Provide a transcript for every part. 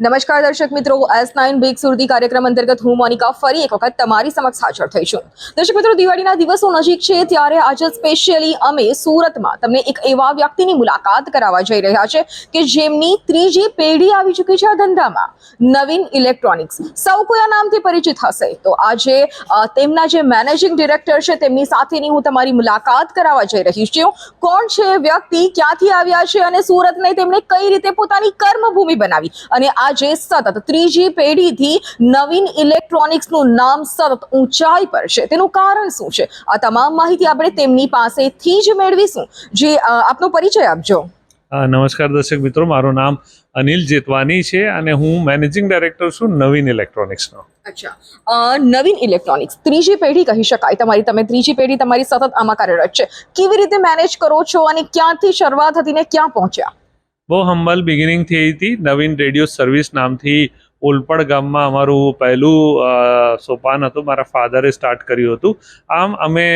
નમસ્કાર દર્શક મિત્રો એસ નાઇન બિગ સુરતી કાર્યક્રમ અંતર્ગત હું મોનિકા ફરી એક વખત તમારી સમક્ષ હાજર થઈ છું દર્શક મિત્રો, દિવાળીના દિવસો નજીક છે ત્યારે આજે સ્પેશિયલી અમે સુરતમાં તમને એક એવા વ્યક્તિની મુલાકાત કરાવવા જઈ રહ્યા છે કે જેમની ત્રીજી પેઢી આવી ચૂકી છે આ ધંધામાં, નવીન ઇલેક્ટ્રોનિક્સ સૌ કોઈ આ નામથી પરિચિત હશે. તો આજે તેમના જે મેનેજિંગ ડિરેક્ટર છે તેમની સાથેની હું તમારી મુલાકાત કરાવવા જઈ રહી છું. કોણ છે વ્યક્તિ, ક્યાંથી આવ્યા છે અને સુરતને તેમણે કઈ રીતે પોતાની કર્મભૂમિ બનાવી? અને આજે સતત ત્રીજી પેઢીથી નવીન ઇલેક્ટ્રોનિક્સનું નામ સતત ઊંચાઈ પર છે. તેનું કારણ શું છે? આ તમામ માહિતી આપણે તેમની પાસેથી જ મેળવીશું. જે આપનો પરિચય આપજો. નમસ્કાર દર્શક મિત્રો મારું નામ અનિલ જેતવાની છે અને હું મેનેજિંગ ડાયરેક્ટર છું નવીન ઇલેક્ટ્રોનિક્સનો. અચ્છા. નવીન ઇલેક્ટ્રોનિક્સ ત્રીજી પેઢી કહી શકાય. તમારી તમે ત્રીજી પેઢી તમારી સતત આમાં કાર્યરત છે. કેવી રીતે મેનેજ કરો છો અને ક્યાંથી શરૂઆત હતી ને ક્યાં પહોંચ્યા? બહુ હમ્બલ બિગિનિંગ થઈ હતી. નવીન રેડિયો સર્વિસ નામથી ઓલપડ ગામમાં અમારું પહેલું સોપાન હતું. મારા ફાધરે સ્ટાર્ટ કર્યું હતું. આમ અમે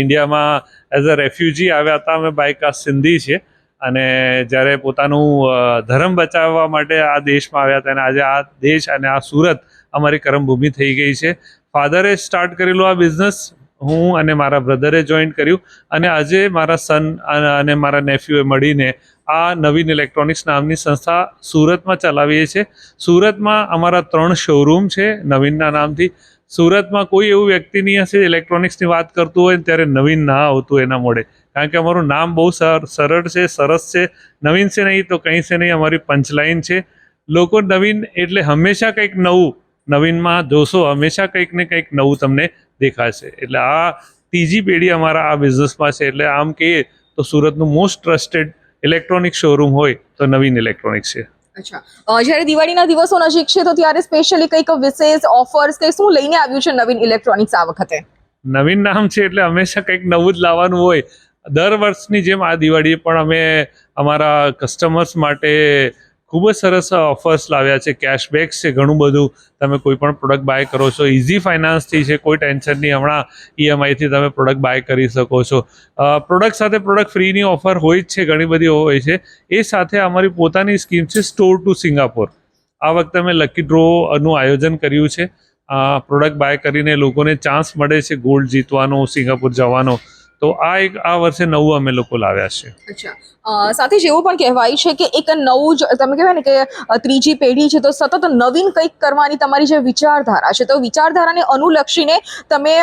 ઇન્ડિયામાં એઝ અ રેફ્યુજી આવ્યા હતા. અમે બાયકાસ સિંધી છે અને જ્યારે પોતાનું ધર્મ બચાવવા માટે આ દેશમાં આવ્યા હતા, અને આજે આ દેશ અને આ સુરત અમારી કર્મભૂમિ થઈ ગઈ છે. ફાધરે સ્ટાર્ટ કરેલું આ બિઝનેસ હું અને મારા બ્રધરે જોઈન કર્યું. અને આજે મારા સન અને મારા નેફ્યુએ મળીને આ નવીન ઇલેક્ટ્રોનિક્સ નામની સંસ્થા સુરતમાં ચલાવીએ છીએ. સુરતમાં અમારા ત્રણ શોરૂમ છે નવીનના નામથી. સુરતમાં કોઈ એવું વ્યક્તિ નહીં હશે ઇલેક્ટ્રોનિક્સની વાત કરતું હોય ત્યારે નવીન ના આવતું એના મોડે કારણ કે અમારું નામ બહુ સર, સરળ છે, સરસ છે. નવીન છે નહીં તો કંઈ છે નહીં, અમારી પંચલાઈન છે. લોકો નવીન એટલે હંમેશા કંઈક નવું. નવીનમાં જોશો, હંમેશા કંઈક ને કંઈક નવું તમને દેખાશે. એટલે આ ત્રીજી પેઢી અમારા આ બિઝનેસમાં છે. એટલે આમ કહીએ તો સુરતનું મોસ્ટ ટ્રસ્ટેડ ઇલેક્ટ્રોનિક શોરૂમ હોય તો નવીન ઇલેક્ટ્રોનિક્સ છે. અચ્છા. જ્યારે દિવાળીના દિવસો નજીક છે તો ત્યારે સ્પેશિયલી કંઈક વિશેષ ઓફર્સ કે શું લઈને આવ્યું છે નવીન ઇલેક્ટ્રોનિક્સ આ વખતે? નવીન નામ છે એટલે હંમેશા કંઈક નવું જ લાવવાનું હોય. દર વર્ષની જેમ આ દિવાળીએ પણ અમે અમારા કસ્ટમર્સ માટે ખૂબ જ સરસ ઓફર્સ લાવ્યા છે. કેશબેક છે, ઘણું બધું. તમે કોઈ પણ પ્રોડક્ટ બાય કરો છો ઇઝી ફાઇનાન્સથી છે, કોઈ ટેન્શન નહીં. હમણાં ઈએમઆઈથી તમે પ્રોડક્ટ બાય કરી શકો છો. પ્રોડક્ટ સાથે પ્રોડક્ટ ફ્રીની ઓફર હોય જ છે, ઘણી બધી હોય છે. એ સાથે અમારી પોતાની સ્કીમ છે સ્ટોર ટુ સિંગાપોર આ વખતે અમે લકી ડ્રોનું આયોજન કર્યું છે. પ્રોડક્ટ બાય કરીને લોકોને ચાન્સ મળે છે ગોલ્ડ જીતવાનો સિંગાપુર જવાનો. તો આ એક આ વર્ષે નવું અમે લોકો લાવ્યા છે. અચ્છા. સાથે જ એવું પણ કહેવાય છે કે એક નવું જ તમે કહેવાય ને કે ત્રીજી પેઢી છે તો સતત નવીન કંઈક કરવાની તમારી જે વિચારધારા છે તો વિચારધારાને અનુલક્ષીને તમે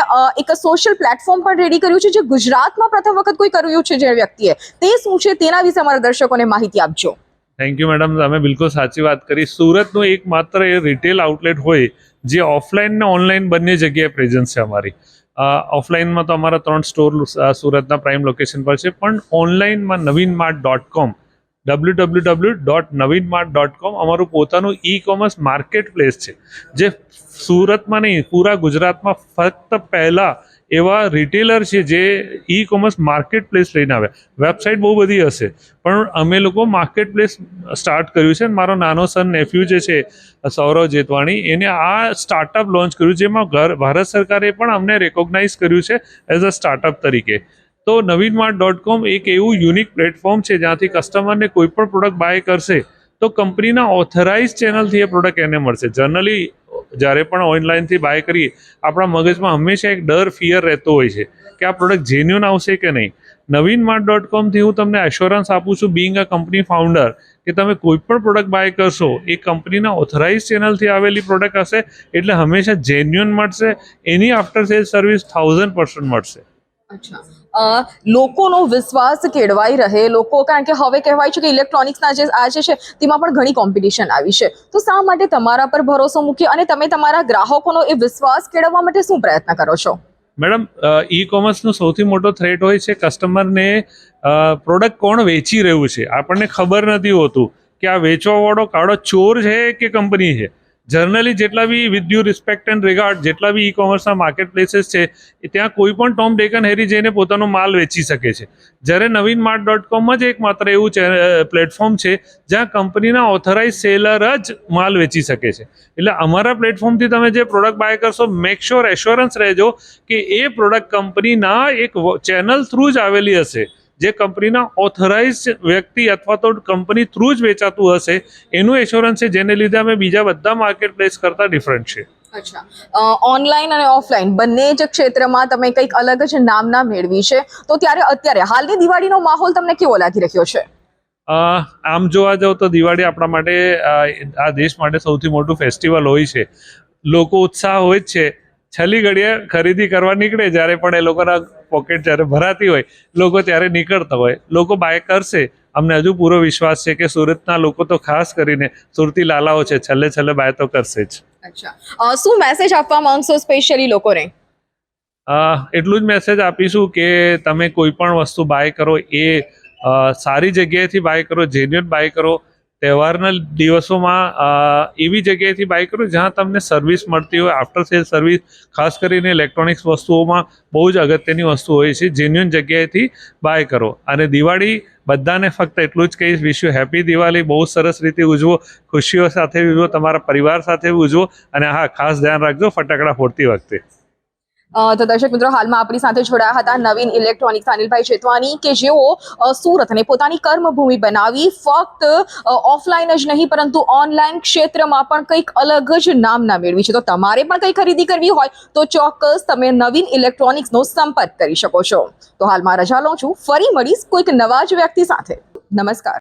એક સોશિયલ પ્લેટફોર્મ પણ રેડી કર્યું છે જે ગુજરાતમાં પ્રથમ વખત કોઈ કર્યું છે જે વ્યક્તિએ. તે શું છે તેના વિશે અમારા દર્શકોને માહિતી આપજો. થેન્ક યુ મેડમ તમે બિલકુલ સાચી વાત કરી. સુરતનું એકમાત્ર એ રિટેલ આઉટલેટ હોય જે ઓફલાઈન ને ઓનલાઈન બંને જગ્યાએ પ્રેઝન્સ છે અમારી. ઓફલાઈનમાં તો અમારા ત્રણ સ્ટોર સુરતના પ્રાઇમ લોકેશન પર છે. પણ ઓનલાઈનમાં Naveen mart dot com W W W dot Naveen mart dot com અમારું પોતાનું ઈ કોમર્સ માર્કેટ પ્લેસ છે. જે સુરતમાં નહીં, પૂરા ગુજરાતમાં ફક્ત પહેલા એવા રિટેલર છે જે ઈ કોમર્સ માર્કેટ પ્લેસ લઈને આવ્યા વેબસાઇટ બહુ બધી હશે. પણ અમે લોકો માર્કેટ પ્લેસ સ્ટાર્ટ કર્યું છે મારો નાનો સન નેફ્યુ જે છે, સૌરવ જેતવાણી, એને આ સ્ટાર્ટઅપ લોન્ચ કર્યું જેમાં ઘર, ભારત સરકારે પણ અમને રેકોગ્નાઇઝ કર્યું છે એઝ અ સ્ટાર્ટઅપ તરીકે. તો નવીન ડોટ કોમ એક એવું યુનિક પ્લેટફોર્મ છે, જ્યાંથી કસ્ટમરને કોઈ પણ પ્રોડક્ટ બાય કરશે, તો કંપનીના ઓથરાઇઝ ચેનલથી એ પ્રોડક્ટ એને મળશે. જનરલી જ્યારે પણ ઓનલાઈનથી બાય કરીએ, આપણા મગજમાં હંમેશા એક ડર ફિયર રહેતો હોય છે કે આ પ્રોડક્ટ જેન્યુન આવશે કે નહીં. નવીન માર્ટ ડોટ કોમથી હું તમને એશ્યોરન્સ આપું છું બિંગ અ કંપની ફાઉન્ડર કે તમે કોઈ પણ પ્રોડક્ટ બાય કરશો, એ કંપનીના ઓથરાઇઝ ચેનલથી આવેલી પ્રોડક્ટ હશે, એટલે હંમેશા જેન્યુન મળશે, એની after sale service thousand percent મળશે. અચ્છા. લોકોનો વિશ્વાસ કેળવાઈ રહે, લોકો કારણ કે હવે કહેવાય છે કે ઇલેક્ટ્રોનિક્સના જે આજે છે, તેમાં પણ ઘણી કોમ્પિટિશન આવી છે. તો શા માટે તમારા પર ભરોસો મૂકી અને તમે તમારા ગ્રાહકોનો એ વિશ્વાસ કેળવવા માટે શું પ્રયત્ન કરો છો? મેડમ ઈ કોમર્સનો સૌથી મોટો થ્રેટ હોય છે કસ્ટમરને પ્રોડક્ટ કોણ વેચી રહ્યું છે? આપણને ખબર નથી હોતું કે આ વેચવાવાળો કાળો ચોર છે કે કંપની છે. જનરલી જેટલા બી with you respect and regard જેટલા બી ઈ કોમર્સના માર્કેટ પ્લેસીસ છે ત્યાં કોઈ પણ ટોમ ડેકન હેરી જઈને પોતાનો માલ વેચી શકે છે. જ્યારે નવીન માર્ટ ડોટ કોમ જ એક માત્ર એવું પ્લેટફોર્મ છે, જ્યાં કંપનીના ઓથોરાઇઝ સેલર જ માલ વેચી શકે છે. એટલે અમારા પ્લેટફોર્મથી તમે જે પ્રોડક્ટ બાય કરશો મેક શ્યોર એશ્યોરન્સ રહેજો કે એ પ્રોડક્ટ કંપનીના એક ચેનલ થ્રુ જ આવેલી હશે. જે કંપનીના ઓથોરાઇઝ વ્યક્તિ અથવા તો કંપની થ્રુ જ વેચાતું હશે એનું એશ્યોરન્સ છે જેને લીધે અમે બીજા બધા માર્કેટ પ્લેસ કરતાં ડિફરન્ટ છે અચ્છા. ઓનલાઈન અને ઓફલાઈન બંને જ ક્ષેત્રમાં તમે કંઈક અલગ જ નામના મેળવી છે. તો ત્યારે અત્યારે હાલની દિવાળીનો માહોલ તમને કેવો લાગી રહ્યો છે? આમ જોવા જાવ તો દિવાળી આપણા માટે આ દેશ માટે સૌથી મોટું ફેસ્ટિવલ હોય છે. લોકો ઉત્સાહ હોય જ છે. છેલ્લી ઘડીએ ખરીદી કરવા નીકળે જ્યારે પણ એ લોકોના પોકેટ જ્યારે ભરાતી હોય લોકો ત્યારે નીકળતા હોય. લોકો બાય કરશે. અમને હજુ પૂરો વિશ્વાસ છે કે સુરતના લોકો તો ખાસ કરીને સુરતી લાલાઓ છે છેલ્લે છેલ્લે બાય તો કરશે જ. અચ્છા. શું મેસેજ આપવા માંગશો સ્પેશિયલી લોકોને? એટલું જ મેસેજ આપીશું કે તમે કોઈ પણ વસ્તુ બાય કરો એ સારી જગ્યાએથી બાય કરો જેન્યુઅન બાય કરો. તહેવારના દિવસોમાં એવી જગ્યાએથી બાય કરો જ્યાં તમને સર્વિસ મળતી હોય આફ્ટર સેલ સર્વિસ ખાસ કરીને ઇલેક્ટ્રોનિક્સ વસ્તુઓમાં બહુ જ અગત્યની વસ્તુ હોય છે જેન્યુન જગ્યાએથી બાય કરો. અને દિવાળી બધાને ફક્ત એટલું જ કહીશ વિશ હેપી દિવાળી, બહુ સરસ રીતે ઉજવો, ખુશીઓ સાથે ઉજવો, તમારા પરિવાર સાથે ઉજવો, અને હા, ખાસ ધ્યાન રાખજો, ફટાકડા ફોડતી વખતે. તો દર્શક મિત્રો, હાલમાં આપણી સાથે જોડાયા હતા નવીન ઇલેક્ટ્રોનિક્સ અનિલભાઈ ચેતવાની કે જેઓ સુરતને પોતાની કર્મભૂમિ બનાવી ફક્ત ઓફલાઈન જ નહીં, પરંતુ ઓનલાઈન ક્ષેત્રમાં પણ કંઈક અલગ જ નામના મેળવી છે. તો તમારે પણ કંઈ ખરીદી કરવી હોય, તો ચોક્કસ તમે નવીન ઇલેક્ટ્રોનિક્સનો સંપર્ક કરી શકો છો. તો હાલમાં રજા લઉં છું. ફરી મળીશ કોઈક નવા જ વ્યક્તિ સાથે. નમસ્કાર.